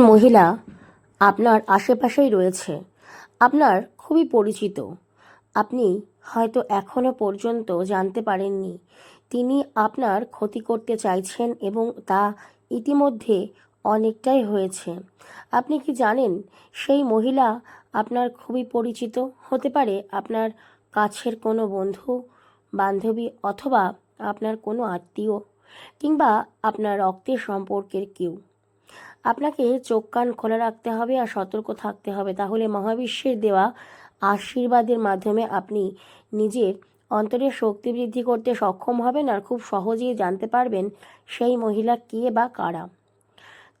মহিলা আপনার আশেপাশেই রয়েছে। আপনার খুবই পরিচিত। আপনি হয়তো এখনও পর্যন্ত জানতে পারেননি, তিনি আপনার ক্ষতি করতে চাইছেন এবং তা ইতিমধ্যে অনেকটাই হয়েছে। আপনি কি জানেন, সেই মহিলা আপনার খুবই পরিচিত? হতে পারে আপনার কাছের কোনো বন্ধু, বান্ধবী অথবা আপনার কোনো আত্মীয়, কিংবা আপনার রক্তের সম্পর্কের কেউ। আপনাকে চোখ কান খোলা রাখতে হবে আর সতর্ক থাকতে হবে। তাহলে মহাবিশ্বের দেওয়া আশীর্বাদের মাধ্যমে আপনি নিজের অন্তরের শক্তি বৃদ্ধি করতে সক্ষম হবেন আর খুব সহজেই জানতে পারবেন সেই মহিলা কে বা কারা।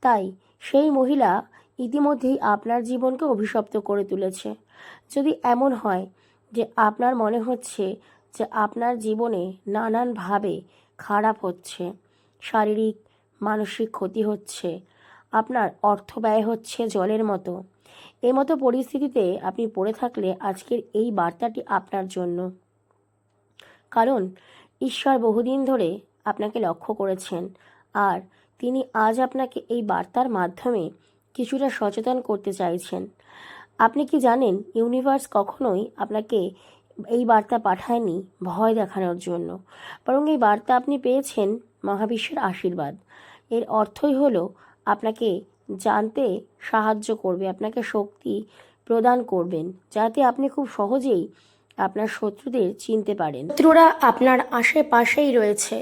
তাই সেই মহিলা ইতিমধ্যেই আপনার জীবনকে অভিশপ্ত করে তুলেছে। যদি এমন হয় যে আপনার মনে হচ্ছে যে আপনার জীবনে নানানভাবে খারাপ হচ্ছে, শারীরিক, মানসিক ক্ষতি হচ্ছে আপনার অর্থ ব্যয় হচ্ছে জলের মতো। এই মতো পরিস্থিতিতে আপনি পড়ে থাকলে আজকের এই বার্তাটি আপনার জন্য। কারণ, ঈশ্বর বহুদিন ধরে আপনাকে লক্ষ্য করেছেন, আর তিনি আজ আপনাকে এই বার্তার মাধ্যমে কিছুটা সচেতন করতে চাইছেন। আপনি কি জানেন, ইউনিভার্স কখনোই আপনাকে এই বার্তা পাঠায়নি ভয় দেখানোর জন্য। বরং এই বার্তা আপনি পেয়েছেন মহাবিশ্বের আশীর্বাদ। এর অর্থই হলো আপনাকে জানতে সাহায্য করবে, আপনাকে শক্তি প্রদান করবেন, যাতে আপনি খুব সহজেই আপনার শত্রুদের চিনতে পারেন। শত্রুরা আপনার আশেপাশেই রয়েছে,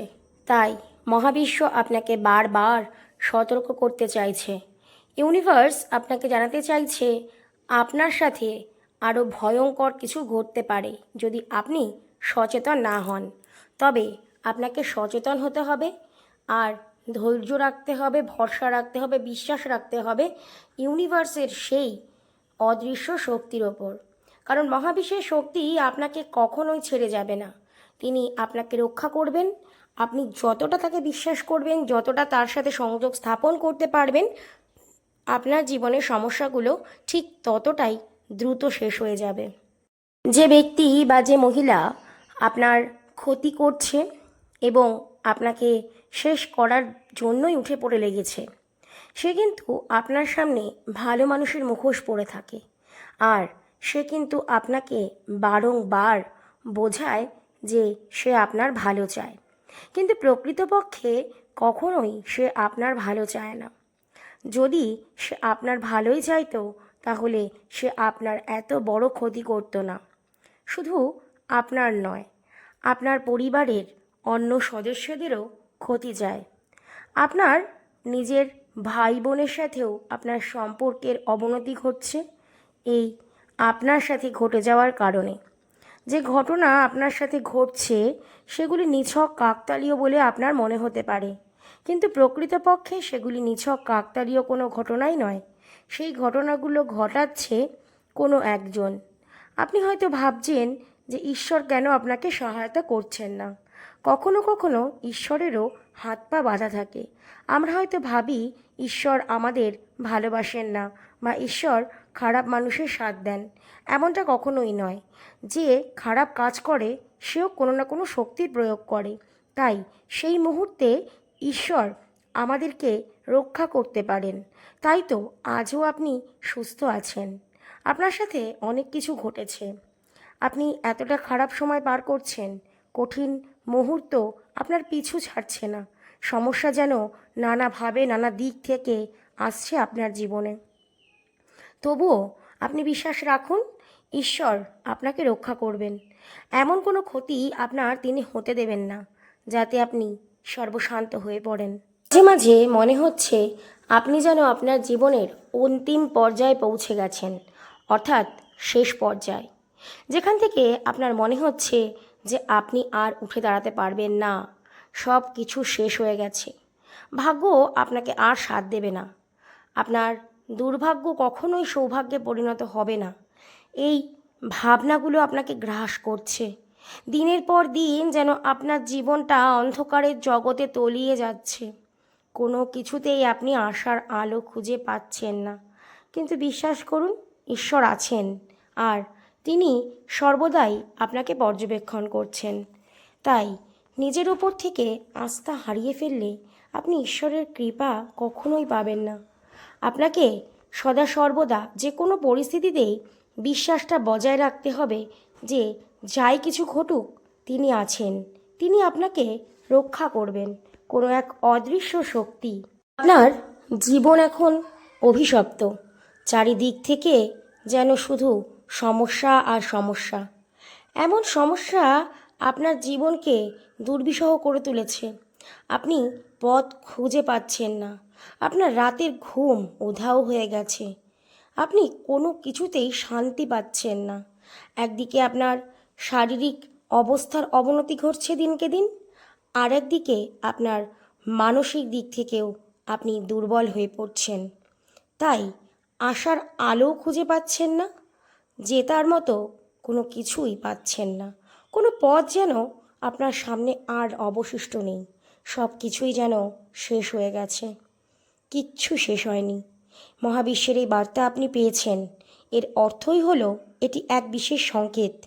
তাই মহাবিশ্ব আপনাকে বারবার সতর্ক করতে চাইছে। ইউনিভার্স আপনাকে জানাতে চাইছে, আপনার সাথে আরও ভয়ঙ্কর কিছু ঘটতে পারে যদি আপনি সচেতন না হন। তবে আপনাকে সচেতন হতে হবে, আর ধৈর্য রাখতে হবে, ভরসা রাখতে হবে, বিশ্বাস রাখতে হবে ইউনিভার্সের সেই অদৃশ্য শক্তির ওপর। কারণ মহাবিশ্বের শক্তি আপনাকে কখনোই ছেড়ে যাবে না। তিনি আপনাকে রক্ষা করবেন, আপনি যতটা তাকে বিশ্বাস করবেন, যতটা তার সাথে সংযোগ স্থাপন করতে পারবেন, আপনার জীবনের সমস্যাগুলো ঠিক ততটাই দ্রুত শেষ হয়ে যাবে। যে ব্যক্তি বা যে মহিলা আপনার ক্ষতি করছে এবং আপনাকে শেষ করার জন্যই উঠে পড়ে লেগেছে। সে কিন্তু আপনার সামনে ভালো মানুষের মুখোশ পরে থাকে। আর সে কিন্তু আপনাকে বারংবার বোঝায় যে সে আপনার ভালো চায়। কিন্তু প্রকৃতপক্ষে কখনোই সে আপনার ভালো চায় না। যদি সে আপনার ভালোই চাইতো, তাহলে সে আপনার এত বড় ক্ষতি করতো না। শুধু আপনার নয়, আপনার পরিবারের অন্য সদস্যদেরও ক্ষতি যায়। আপনার নিজের ভাই বোনের সাথেও আপনার সম্পর্কের অবনতি ঘটছে। এই আপনার সাথে ঘটে যাওয়ার কারণে। যে ঘটনা আপনার সাথে ঘটছে, সেগুলি নিছক কাকতালীয় বলে আপনার মনে হতে পারে। কিন্তু প্রকৃতপক্ষে সেগুলি নিছক কাকতালীয় কোনো ঘটনাই নয়। সেই ঘটনাগুলো ঘটাচ্ছে কোনো একজন। আপনি হয়তো ভাবছেন যে ঈশ্বর কেন আপনাকে সহায়তা করছেন না। কখনো কখনো ঈশ্বরেরও হাত পা বাঁধা থাকে। আমরা হয়তো ভাবি, ঈশ্বর আমাদের ভালোবাসেন না বা ঈশ্বর খারাপ মানুষের সাথ দেন। এমনটা কখনোই নয়। যে খারাপ কাজ করে, সেও কোনো না কোনো শক্তির প্রয়োগ করে। তাই সেই মুহূর্তে ঈশ্বর আমাদেরকে রক্ষা করতে পারেন। তাই তো আজও আপনি সুস্থ আছেন। আপনার সাথে অনেক কিছু ঘটেছে। আপনি এতটা খারাপ সময় পার করছেন, কঠিন মুহূর্ত আপনার পিছু ছাড়ছে না। সমস্যা যেন নানাভাবে নানা দিক থেকে আসছে আপনার জীবনে। তবুও আপনি বিশ্বাস রাখুন, ঈশ্বর আপনাকে রক্ষা করবেন। এমন কোনো ক্ষতি আপনার তিনি হতে দেবেন না, যাতে আপনি সর্বশান্ত হয়ে পড়েন। মাঝে মাঝে মনে হচ্ছে আপনি যেন আপনার জীবনের অন্তিম পর্যায়ে পৌঁছে গেছেন, অর্থাৎ শেষ পর্যায়। যেখান থেকে আপনার মনে হচ্ছে যে আপনি আর উঠে দাঁড়াতে পারবেন না। সব কিছু শেষ হয়ে গেছে। ভাগ্য আপনাকে আর সাথ দেবে না। আপনার দুর্ভাগ্য কখনোই সৌভাগ্যে পরিণত হবে না। এই ভাবনাগুলো আপনাকে গ্রাস করছে। দিনের পর দিন যেন আপনার জীবনটা অন্ধকারের জগতে তলিয়ে যাচ্ছে। কোনো কিছুতেই আপনি আশার আলো খুঁজে পাচ্ছেন না। কিন্তু বিশ্বাস করুন, ঈশ্বর আছেন। আর তিনি সর্বদাই আপনাকে পর্যবেক্ষণ করছেন। তাই নিজের উপর থেকে আস্থা হারিয়ে ফেললে আপনি ঈশ্বরের কৃপা কখনোই পাবেন না। আপনাকে সদা সর্বদা যে কোনো পরিস্থিতিতেই বিশ্বাসটা বজায় রাখতে হবে যে যাই কিছু ঘটুক, তিনি আছেন। তিনি আপনাকে রক্ষা করবেন। কোনো এক অদৃশ্য শক্তি। আপনার জীবন এখন অভিশপ্ত। চারিদিক থেকে যেন শুধু সমস্যা আর সমস্যা। এমন সমস্যা আপনার জীবনকে দুর্বিষহ করে তুলেছে। আপনি পথ খুঁজে পাচ্ছেন না। আপনার রাতের ঘুম উধাও হয়ে গেছে। আপনি কোনো কিছুতেই শান্তি পাচ্ছেন না। একদিকে আপনার শারীরিক অবস্থার অবনতি ঘটছে দিনকে দিন আর একদিকে আপনার মানসিক দিক থেকেও আপনি দুর্বল হয়ে পড়ছেন। তাই আশার আলো খুঁজে পাচ্ছেন না। জেতার মতো কোনো কিছুই পাচ্ছেন না। কোনো পথ যেন আপনার সামনে আর অবশিষ্ট নেই। সব কিছুই যেন শেষ হয়ে গেছে। কিচ্ছু শেষ হয়নি। মহাবিশ্বের এই বার্তা আপনি পেয়েছেন। এর অর্থই হলো এটি এক বিশেষ সংকেত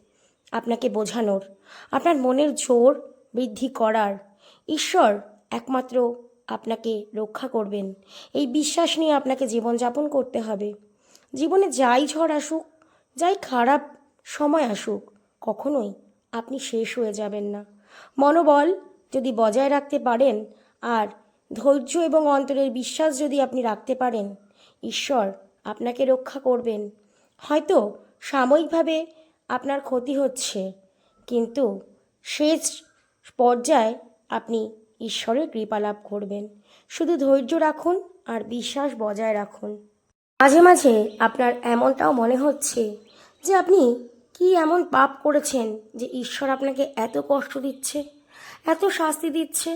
আপনাকে বোঝানোর। আপনার মনের জোর বৃদ্ধি করার। ঈশ্বর একমাত্র আপনাকে রক্ষা করবেন। এই বিশ্বাস নিয়ে আপনাকে জীবনযাপন করতে হবে। জীবনে যাই ঝড় আসুক যাই খারাপ সময় আসুক, কখনোই আপনি শেষ হয়ে যাবেন না। মনোবল যদি বজায় রাখতে পারেন আর ধৈর্য এবং অন্তরের বিশ্বাস যদি আপনি রাখতে পারেন, ঈশ্বর আপনাকে রক্ষা করবেন। হয়তো সাময়িকভাবে আপনার ক্ষতি হচ্ছে, কিন্তু শেষ পর্যায়ে আপনি ঈশ্বরের কৃপা লাভ করবেন। শুধু ধৈর্য রাখুন আর বিশ্বাস বজায় রাখুন। মাঝে মাঝে আপনার এমনটাও মনে হচ্ছে যে আপনি কি এমন পাপ করেছেন যে ঈশ্বর আপনাকে এত কষ্ট দিচ্ছে, এত শাস্তি দিচ্ছে?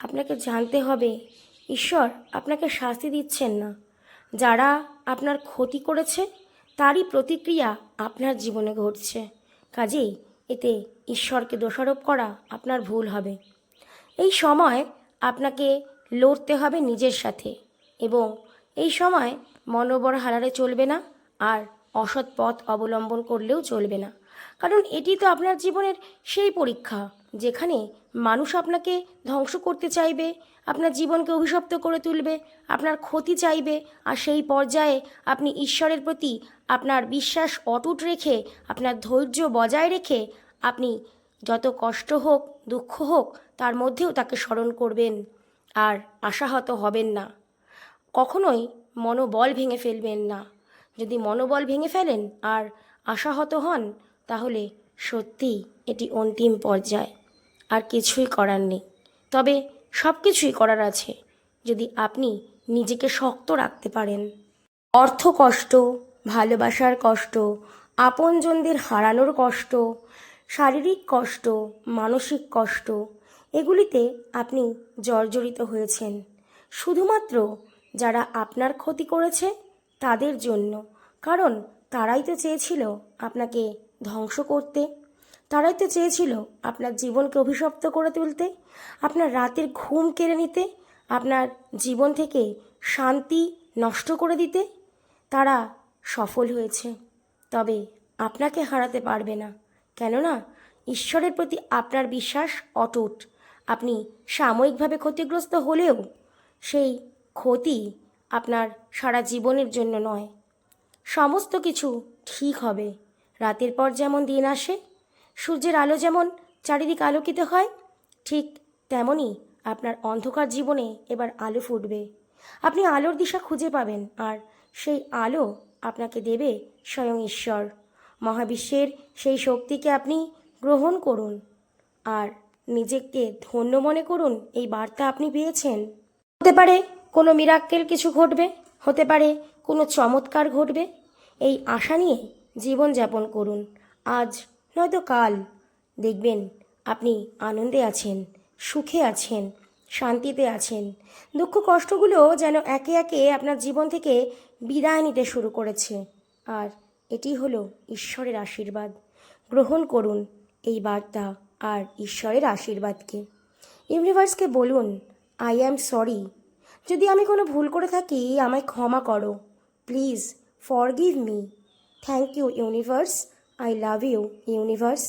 আপনাকে জানতে হবে, ঈশ্বর আপনাকে শাস্তি দিচ্ছেন না। যারা আপনার ক্ষতি করেছে, তারই প্রতিক্রিয়া আপনার জীবনে ঘটছে। কাজেই এতে ঈশ্বরকে দোষারোপ করা আপনার ভুল হবে। এই সময় আপনাকে লড়তে হবে নিজের সাথে এবং এই সময় মনোবর হারারে চলবে না, আর অসৎ পথ অবলম্বন করলেও চলবে না। কারণ এটি তো আপনার জীবনের সেই পরীক্ষা, যেখানে মানুষ আপনাকে ধ্বংস করতে চাইবে, আপনার জীবনকে অভিশপ্ত করে তুলবে, আপনার ক্ষতি চাইবে, আর সেই পর্যায়ে আপনি ঈশ্বরের প্রতি আপনার বিশ্বাস অটুট রেখে, আপনার ধৈর্য বজায় রেখে আপনি যত কষ্ট হোক, দুঃখ হোক, তার মধ্যেও তাকে স্মরণ করবেন, আর আশাহত হবেন না। কখনোই মনোবল ভেঙে ফেলবেন না। যদি মনোবল ভেঙে ফেলেন আর আশাহত হন, তাহলে সত্যিই এটি অন্তিম পর্যায়। আর কিছুই করার নেই। তবে সব কিছুই করার আছে, যদি আপনি নিজেকে শক্ত রাখতে পারেন। অর্থ কষ্ট, ভালোবাসার কষ্ট, আপনজনদের হারানোর কষ্ট, শারীরিক কষ্ট, মানসিক কষ্ট, এগুলিতে আপনি জর্জরিত হয়েছেন। শুধুমাত্র যারা আপনার ক্ষতি করেছে তাদের জন্য। কারণ তারাই তো চেয়েছিল আপনাকে ধ্বংস করতে। তারাই তো চেয়েছিল আপনার জীবনকে অভিশপ্ত করে তুলতে, আপনার রাতের ঘুম কেড়ে নিতে, আপনার জীবন থেকে শান্তি নষ্ট করে দিতে। তারা সফল হয়েছে, তবে আপনাকে হারাতে পারবে না। কেননা ঈশ্বরের প্রতি আপনার বিশ্বাস অটুট। আপনি সাময়িকভাবে ক্ষতিগ্রস্ত হলেও সেই ক্ষতি আপনার সারা জীবনের জন্য নয়। সমস্ত কিছু ঠিক হবে। রাতের পর যেমন দিন আসে, সূর্যের আলো যেমন চারিদিক আলোকিত হয়, ঠিক তেমনই আপনার অন্ধকার জীবনে এবার আলো ফুটবে। আপনি আলোর দিশা খুঁজে পাবেন আর সেই আলো আপনাকে দেবে স্বয়ং ঈশ্বর। মহাবিশ্বের সেই শক্তিকে আপনি গ্রহণ করুন আর নিজেকে ধন্য মনে করুন এই বার্তা আপনি পেয়েছেন। হতে পারে কোনো মিরাক্কেল কিছু ঘটবে? হতে পারে কোনো চমৎকার ঘটবে? এই আশা নিয়ে জীবনযাপন করুন। আজ নয়তো কাল। দেখবেন আপনি আনন্দে আছেন, সুখে আছেন, শান্তিতে আছেন। দুঃখ কষ্টগুলো যেন একে একে আপনার জীবন থেকে বিদায় নিতে শুরু করেছে। আর এটি হলো ঈশ্বরের আশীর্বাদ। গ্রহণ করুন এই বার্তা আর ঈশ্বরের আশীর্বাদকে। ইউনিভার্সকে বলুন আই অ্যাম সরি যদি আমি কোনো ভুল করে থাকি, আমায় ক্ষমা করো। Please forgive me thank you universe I love you universe